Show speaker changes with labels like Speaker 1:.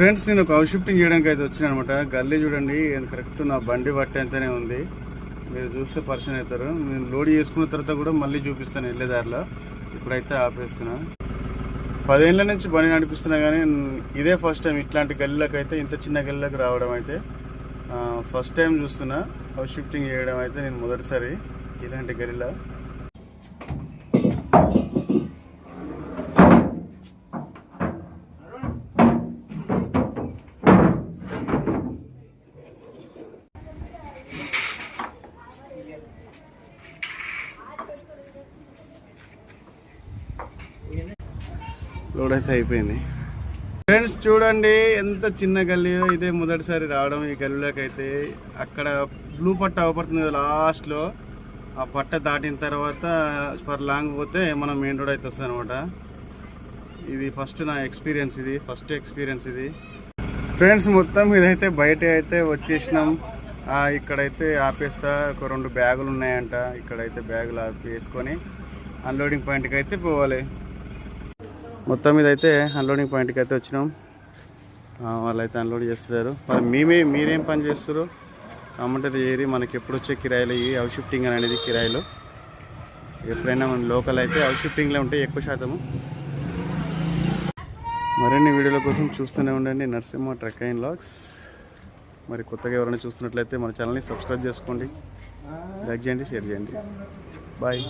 Speaker 1: Friends నేను ఒక shifting చేయడానికి అయితే వచ్చాను అనమాట గల్లీ చూడండి కరెక్ట్ నా బండి పట్టేంతనే ఉంది. మీరు చూస్తే పర్సన్ అవుతారు. నేను లోడ్ చేసుకున్న తర్వాత కూడా మళ్ళీ చూపిస్తాను వెళ్ళే దారిలో. ఇప్పుడైతే ఆపేస్తున్నా. పదేళ్ళ నుంచి బండి నడిపిస్తున్నా కానీ ఇదే ఫస్ట్ టైం ఇట్లాంటి గల్లీలకు అయితే ఇంత చిన్న గల్లీలకు రావడం అయితే ఫస్ట్ టైం చూస్తున్నా. హౌస్ షిఫ్టింగ్ చేయడం అయితే నేను మొదటిసారి ఇలాంటి గల్లీలో. లోడ్ అయితే అయిపోయింది. ఫ్రెండ్స్ చూడండి ఎంత చిన్న గల్లీ ఇదే మొదటిసారి రావడం ఈ గల్లీలోకి అయితే అక్కడ బ్లూ పట్ట అవపడుతుంది లాస్ట్లో ఆ పట్ట దాటిన తర్వాత ఫర్ లాంగ్ పోతే మనం మెయిన్ రోడ్ అయితే వస్తుంది అనమాట ఇది ఫస్ట్ నా ఎక్స్పీరియన్స్ ఇది ఫస్ట్ ఎక్స్పీరియన్స్ ఇది. ఫ్రెండ్స్ మొత్తం ఇదైతే బయట అయితే వచ్చేసినాం. ఇక్కడైతే ఆపేస్తా ఒక రెండు బ్యాగులు ఉన్నాయంట. ఇక్కడైతే బ్యాగులు ఆపేసుకొని అన్లోడింగ్ పాయింట్కి అయితే పోవాలి. మొత్తం మీద అయితే అన్లోడింగ్ పాయింట్కి అయితే వచ్చినాం. వాళ్ళు వాళ్ళైతే అన్లోడ్ చేస్తున్నారు. మరి మేమే మీరేం పని చేస్తారు కామంటే ఏరి మనకి ఎప్పుడు వచ్చే కిరాయిలు ఇవి? హౌస్ షిఫ్టింగ్ అనేది కిరాయిలు. ఎప్పుడైనా మన లోకల్ అయితే హౌస్ షిఫ్టింగ్లో ఉంటాయి ఎక్కువ శాతము. మరిన్ని వీడియోల కోసం చూస్తూనే ఉండండి. నరసింహ ట్రక్ అండ్ లాగ్స్ మరి కొత్తగా ఎవరైనా చూస్తున్నట్లయితే మన ఛానల్ని సబ్స్క్రైబ్ చేసుకోండి. లైక్ చేయండి షేర్ చేయండి. బాయ్